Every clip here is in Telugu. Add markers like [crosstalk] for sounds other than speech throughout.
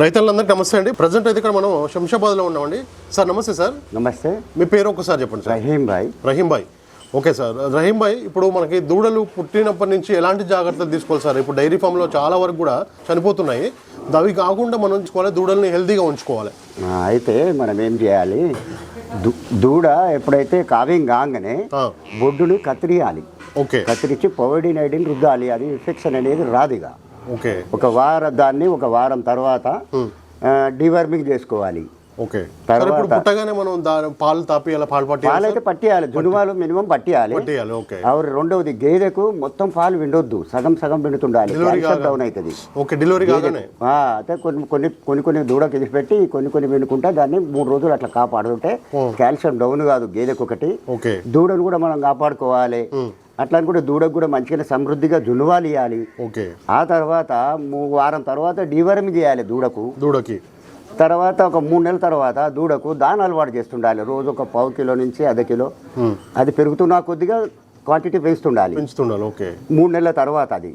రైతులందరికీ నమస్తే అండి. ప్రజెంట్ అయితే ఇక్కడ మనం శంషాబాద్లో ఉన్నామండి. సార్ నమస్తే సార్. నమస్తే. మీ పేరు ఒకసారి చెప్పండి sir. Rahim Bhai. Rahim Bhai. Okay sir. Rahim Bhai ఇప్పుడు మనకి దూడలు పుట్టినప్పటి నుంచి ఎలాంటి జాగ్రత్తలు తీసుకోవాలి సార్? ఇప్పుడు డైరీ ఫామ్లో చాలా వరకు కూడా చనిపోతున్నాయి. అవి కాకుండా మనం ఉంచుకోవాలి దూడల్ని హెల్తీగా ఉంచుకోవాలి. అయితే మనం ఏం చేయాలి? దూడ ఎప్పుడైతే కావ్యం కాగానే బొడ్డుని కత్తిరియాలి. ఓకే. కత్తిరించి పౌడిన్ ఐడిని రుద్దాలి. అది ఇన్ఫెక్షన్ అనేది రాదుగా ఓకే. ఒక వారం దాన్ని ఒక వారం తర్వాత డివర్మింగ్ చేసుకోవాలి. ఓకే. పుట్టగానే మనం పాలు తాపి అలా పాలు పట్టి పట్టియాలి. జునువాలు మినిమం పట్టియాలి. పట్టేయాలి ఓకే. ఆవిడ రెండవది గేదెకు మొత్తం పాలు విండొద్దు. సగం సగం విండుతుండాలి. డౌన్ అవుతుంది. ఓకే డెలివరీ కాగానే? అయితే కొన్ని కొన్ని కొన్ని కొన్ని దూడకి ఇది పెట్టి కొన్ని కొన్ని వినుకుంటే దాన్ని మూడు రోజులు అట్లా కాపాడుతుంటే కాల్షియం డౌన్ కాదు గేదెకు ఒకటి. ఓకే. దూడను కూడా మనం కాపాడుకోవాలి. అట్లా అనుకుంటే దూడకు కూడా మంచిగా సమృద్ధిగా జునువాలు ఇవ్వాలి ఓకే. ఆ తర్వాత వారం తర్వాత డివర్మ్ చేయాలి దూడకు. దూడకి. తర్వాత ఒక మూడు నెలల తర్వాత దూడకు దాని అలవాటు చేస్తుండాలి. రోజు ఒక పావు కిలో నుంచి అర్ధ కిలో. అది పెరుగుతున్న కొద్దిగా క్వాంటిటీ పెంచుతుండాలి. పెంచుతుండాలి ఓకే. మూడు నెలల తర్వాత అది.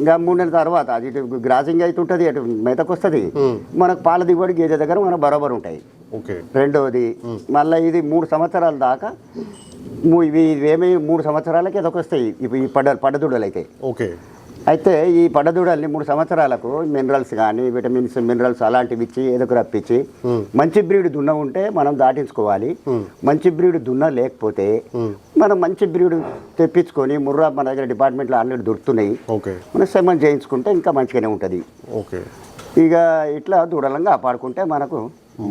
ఇంకా మూడు నెలల తర్వాత అది ఇటు గ్రాసింగ్ అవుతుంటుంది అటు మెతకు వస్తుంది మనకు పాల దిగుబడి గేదె దగ్గర మనకు బరోబర్ ఉంటాయి రెండవది మళ్ళీ ఇది మూడు సంవత్సరాల దాకా ఇవి ఇవేమి మూడు సంవత్సరాలకి ఇదొక వస్తాయి ఇవి ఈ పడ పడదూడలు అయితే. ఓకే. అయితే ఈ పడదూడల్ని మూడు సంవత్సరాలకు మినరల్స్ కానీ విటమిన్స్ మినరల్స్ అలాంటివి ఇచ్చి ఏదో రప్పించి మంచి బ్రీడ్ దున్న ఉంటే మనం దాటించుకోవాలి. మంచి బ్రీడ్ దున్న లేకపోతే మనం మంచి బ్రీడ్ తెప్పించుకొని ముర్రా మన దగ్గర డిపార్ట్మెంట్లో ఆల్రెడీ దొరుకుతున్నాయి. ఓకే. మనం సెమన్ చేయించుకుంటే ఇంకా మంచిగానే ఉంటుంది. ఓకే. ఇక ఇట్లా దూడలంగా కాపాడుకుంటే మనకు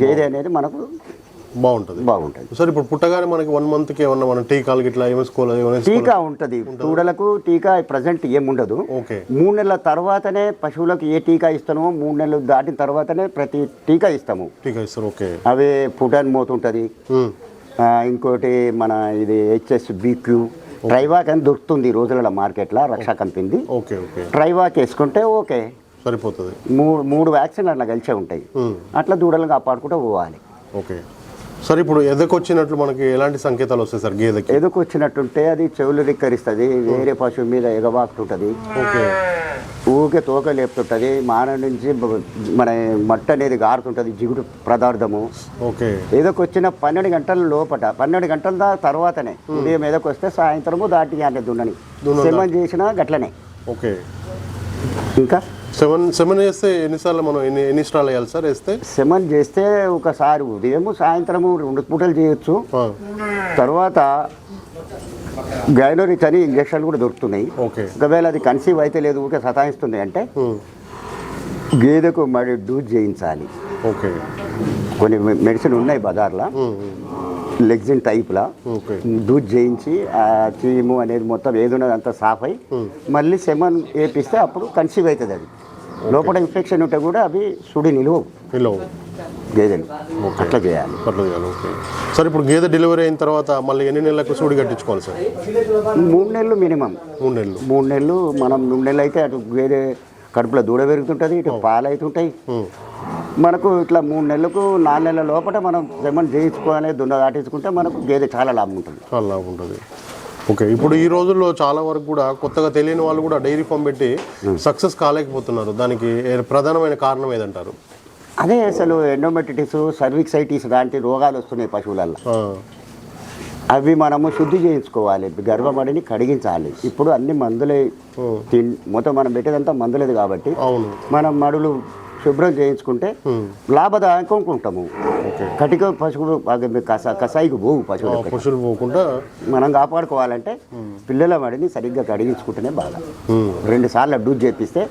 గేదె అనేది మనకు బాగుంటుంది. బాగుంటుంది. సార్ ఇప్పుడు పుట్టగానే మనకి వన్ మంత్కి ఏమన్నా మనం టీకాలు గిట్లా ఏమేసుకోవాలి? టీకా ఉంటుంది. దూడలకు టీకా ప్రజెంట్ ఏముండదు. ఓకే. మూడు నెలల తర్వాతనే పశువులకు ఏ టీకా ఇస్తామో మూడు నెలలు దాటిన తర్వాతనే ప్రతి టీకా ఇస్తాము. టీకా ఇస్తారు ఓకే. అవి పుటాన్ మోతుంటుంది. ఇంకోటి మన ఇది హెచ్ఎస్ బీక్యూ ట్రైవాక్ అని దొరుకుతుంది ఈ రోజులలో మార్కెట్లో రక్షా ఓకే ట్రైవాక్ వేసుకుంటే ఓకే. సరిపోతుంది. మూడు మూడు వ్యాక్సిన్ అట్లా కలిసే ఉంటాయి. అట్లా దూడలను కాపాడుకుంటూ పోవాలి. ఓకే. సార్ ఇప్పుడు ఎదకొచ్చినట్లు మనకి ఎలాంటి సంకేతాలు వస్తాయి సార్ గేదెకి? ఎదుకు వచ్చినట్టుంటే అది చెవులు రిక్కరిస్తుంది వేరే పశువు మీద ఎగబాకుతుంటుంది. ఓకే. ఊకే తోక లేపుతుంటుంది మాన నుంచి మన మట్ట అనేది గారుతుంటుంది జిగుడు పదార్థము. ఓకే. ఏదోకి వచ్చిన పన్నెండు గంటల లోపట పన్నెండు గంటల దా తర్వాతనే ఉదయం ఏదోకి వస్తే సాయంత్రము దాటి అంటే దున్నని సెమన్ చేసినా గట్లనే. ఓకే. ఇంకా? సెవెన్ సెవెన్ వేస్తే ఎన్నిసార్లు మనం ఎన్ని ఎన్ని స్టాల్ వేయాలి సార్? వేస్తే? సెమన్ చేస్తే ఒకసారి ఉదయము సాయంత్రము రెండు పూటలు చేయొచ్చు. తర్వాత గైనోరిక్ అని ఇంజక్షన్లు కూడా దొరుకుతున్నాయి. ఓకే. ఒకవేళ అది కన్సీవ్ అయితే లేదు ఊరికే సతాయిస్తుంది అంటే గేదెకు మరి డూజ్ చేయించాలి. ఓకే. కొన్ని మెడిసిన్ ఉన్నాయి బజార్లో. లెగ్జిన్ టైప్లా. డూజ్ చేయించి ఆ చీము అనేది మొత్తం ఏది ఉన్నది అంతా సాఫ్ అయి మళ్ళీ సెమన్ వేపిస్తే అప్పుడు కన్సీవ్ అవుతుంది అది. లోపల ఇన్ఫెక్షన్ ఉంటే కూడా అవి సుడి నిలువవు ఇలా గేదెలు. అట్లా చేయాలి. అట్లా చేయాలి ఓకే సార్ ఇప్పుడు గేదె డెలివరీ అయిన తర్వాత మళ్ళీ ఎన్ని నెలలకు సూడి కట్టించుకోవాలి సార్? మూడు నెలలు మినిమం. మూడు నెలలు. మూడు నెలలు మనం మూడు నెలలు అయితే అటు గేదె కడుపులో దూడ పెరుగుతుంటుంది ఇటు పాలు అవుతుంటాయి. మనకు ఇట్లా మూడు నెలలకు నాలుగు నెలల లోపల మనం సెమన్ చేయించుకోవాలి దున్న దాటించుకుంటే మనకు గేదె చాలా లాభం ఉంటుంది. చాలా లాభం ఉంటుంది. ఓకే ఇప్పుడు ఈ రోజుల్లో చాలా వరకు కూడా కొత్తగా తెలియని వాళ్ళు కూడా డైరీ ఫామ్ పెట్టి సక్సెస్ కాలేకపోతున్నారు. దానికి ప్రధానమైన కారణం ఏదంటారు? అదే అసలు ఎండోమెటిటిస్ సర్విక్సైటిస్ లాంటి రోగాలు వస్తున్నాయి పశువులలో అవి మనము శుద్ధి చేయించుకోవాలి. గర్భమడిని కడిగించాలి. ఇప్పుడు అన్ని మందులే తిన్ మొత్తం మనం పెట్టేదంతా మందులేదు కాబట్టి అవును. మనం మడులు శుభ్రం చేయించుకుంటే ఉమ్, లాభదాయకం ఉంటాము కటిక పశువులు కసాయికి పోవు పశువులు పశువులు పోకుండా మనం కాపాడుకోవాలంటే పిల్లల మడిని సరిగ్గా కడిగించుకుంటేనే బాగా ఉమ్, రెండు సార్లు డూజ్ చేపిస్తే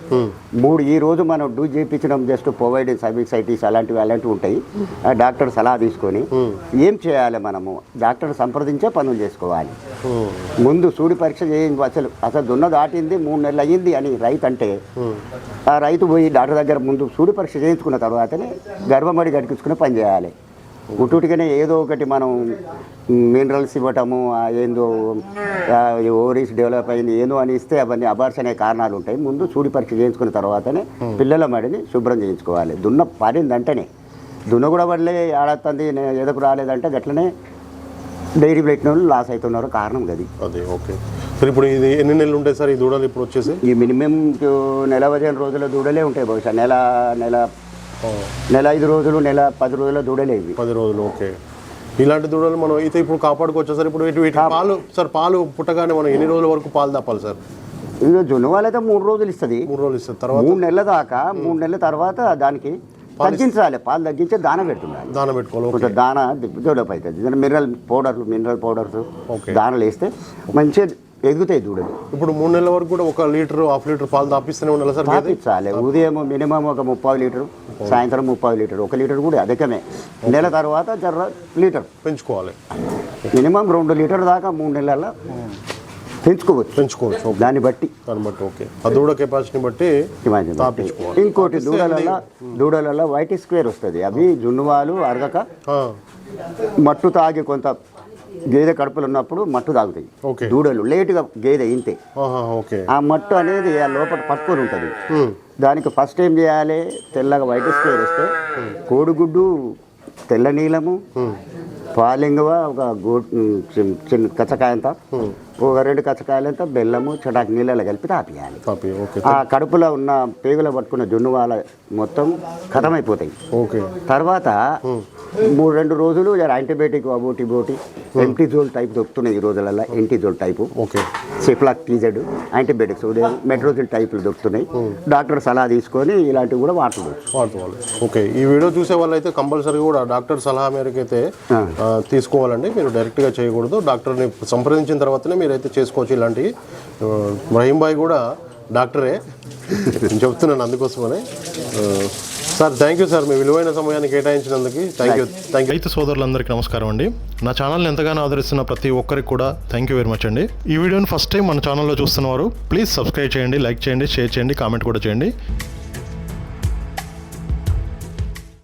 మూడు ఈ రోజు మనం డూజ్ చేయించడం జస్ట్ ప్రొవైడ్ సర్వీసైటీస్ అలాంటివి అలాంటివి ఉంటాయి. డాక్టర్ సలహా తీసుకొని ఏం చేయాలి మనము? డాక్టర్ సంప్రదించే పనులు చేసుకోవాలి. ముందు సూడి పరీక్ష చేయించి అసలు అసలు దున్న దాటింది మూడు నెలలు అయ్యింది అని రైతు అంటే ఆ రైతు పోయి డాక్టర్ దగ్గర ముందు సూడి పరీక్ష చేయించుకున్న తర్వాతనే గర్భమడి గడిపించుకుని పని చేయాలి. ఉట్టుటిగానే ఏదో ఒకటి మనం మినరల్స్ ఇవ్వటము ఏందో ఓవరీస్ డెవలప్ అయింది ఏదో అని ఇస్తే అవన్నీ అబార్షన్ అనే కారణాలు ఉంటాయి. ముందు సూడి పరీక్ష చేయించుకున్న తర్వాతనే పిల్లల మడిని శుభ్రం చేయించుకోవాలి. దున్న పారిందంటేనే దున్న కూడా పడలే ఆడతుంది ఎదకు రాలేదంటే గట్లనే డైరీ పెట్టిన వాళ్ళు లాస్ అవుతున్నారు కారణం గది. అదే ఓకే. సార్ ఇప్పుడు ఇది ఎన్ని నెలలు ఉంటాయి సార్ ఈ దూడలు ఇప్పుడు వచ్చేసి? ఈ మినిమం నెల పదిహేను రోజుల దూడలే ఉంటాయి బహుశా. నెల నెల నెల ఐదు రోజులు నెల పది రోజుల దూడలేవి పది రోజులు ఓకే. ఇలాంటి దూడలు మనం అయితే ఇప్పుడు కాపాడుకోవచ్చు సార్? ఇప్పుడు వీటి వీటి పాలు సార్ పాలు పుట్టగానే మనం ఎన్ని రోజుల వరకు పాలు తప్పాలి సార్? ఇక జొన్న వాళ్ళైతే మూడు రోజులు ఇస్తుంది. మూడు రోజులు ఇస్తారు తర్వాత మూడు నెలల దాకా మూడు నెలల తర్వాత దానికి తగ్గించాలి. పాలు తగ్గించి దాన పెడుతుండాలి. దాన పెట్టుకోవాలి కొంచెం దాన డెవలప్ అవుతుంది మినరల్ పౌడర్లు మినరల్ పౌడర్స్ ఓకే. దానలు వేస్తే మంచిగా ఎదుగుతాయి దూడలు ఇప్పుడు మూడు నెలల వరకు కూడా ఒక లీటర్ హాఫ్ లీటర్ పాలు తాపిస్తూనే ఉండాలి సార్? తాపించాలి ఉదయం మినిమం ఒక ముప్పై లీటర్ సాయంత్రం ముప్పై లీటర్. ఒక లీటర్ కూడా అధికమే. నెల తర్వాత జర్ర లీటర్. పెంచుకోవాలి. మినిమం రెండు లీటర్ దాకా మూడు నెలల పెంచుకోవచ్చు. పెంచుకోవచ్చు దాన్ని బట్టి. దాన్ని బట్టి ఓకే. ఆ దూడ కెపాసిటీని బట్టి ఇంకోటి దూడలలో దూడలలో వైట్ స్క్వేర్ వస్తుంది. అవి జున్నువాలు అరగక మట్టు తాగి కొంత గేదె కడుపులు ఉన్నప్పుడు మట్టు తాగుతాయి. దూడలు లేటుగా గేదె ఇంతే. ఆ మట్టు అనేది ఆ లోపల పట్టుకొని ఉంటుంది. దానికి ఫస్ట్ ఏం చేయాలి? తెల్లగా వైట్ స్క్వేర్ వస్తే కోడిగుడ్డు తెల్ల నీలము పాలింగవ ఒక గో చిన్న కచ్చకాయంత ఒక రెండు కచ్చకాయలంతా బెల్లము చటాకు నీళ్ళలో కలిపి తాపియాలి. ఆ కడుపులో ఉన్న పేగులో పట్టుకున్న జున్ను వాళ్ళ మొత్తం ఖతమైపోతాయి ఓకే. తర్వాత మూడు రెండు రోజులు యాంటీబయాటిక్ అబోటి బోటి ఎంటీజోల్ టైప్ దొరుకుతున్నాయి ఈ రోజులలో Entizol type okay. Ciplox TZ antibiotics ఉదయం మెట్రోజిల్ టైపులు దొరుకుతున్నాయి. డాక్టర్ సలహా తీసుకొని ఇలాంటివి కూడా వాడుకోవచ్చు వాడుకోవాలి ఓకే. ఈ వీడియో చూసే వాళ్ళైతే కంపల్సరీ కూడా డాక్టర్ సలహా మేరకు అయితే. ఆ, తీసుకోవాలండి. మీరు డైరెక్ట్గా చేయకూడదు. డాక్టర్ని సంప్రదించిన తర్వాతనే మీరైతే చేసుకోవచ్చు ఇలాంటివి రహీం బాయ్ కూడా డాక్టరే. నేను [laughs] చెప్తున్నాను అందుకోసమనే. Sir thank you sir. మీ విలువైన సమయాన్ని కేటాయించినందుకు థ్యాంక్ యూ థ్యాంక్ యూ రైతు సోదరులందరికీ నమస్కారం అండి. నా ఛానల్ని ఎంతగానో ఆదరిస్తున్న ప్రతి ఒక్కరికి కూడా థ్యాంక్ యూ వెరీ మచ్ అండి. ఈ వీడియోని ఫస్ట్ టైం మన ఛానల్లో చూస్తున్నవారు ప్లీజ్ సబ్స్క్రైబ్ చేయండి లైక్ చేయండి షేర్ చేయండి కామెంట్ కూడా చేయండి.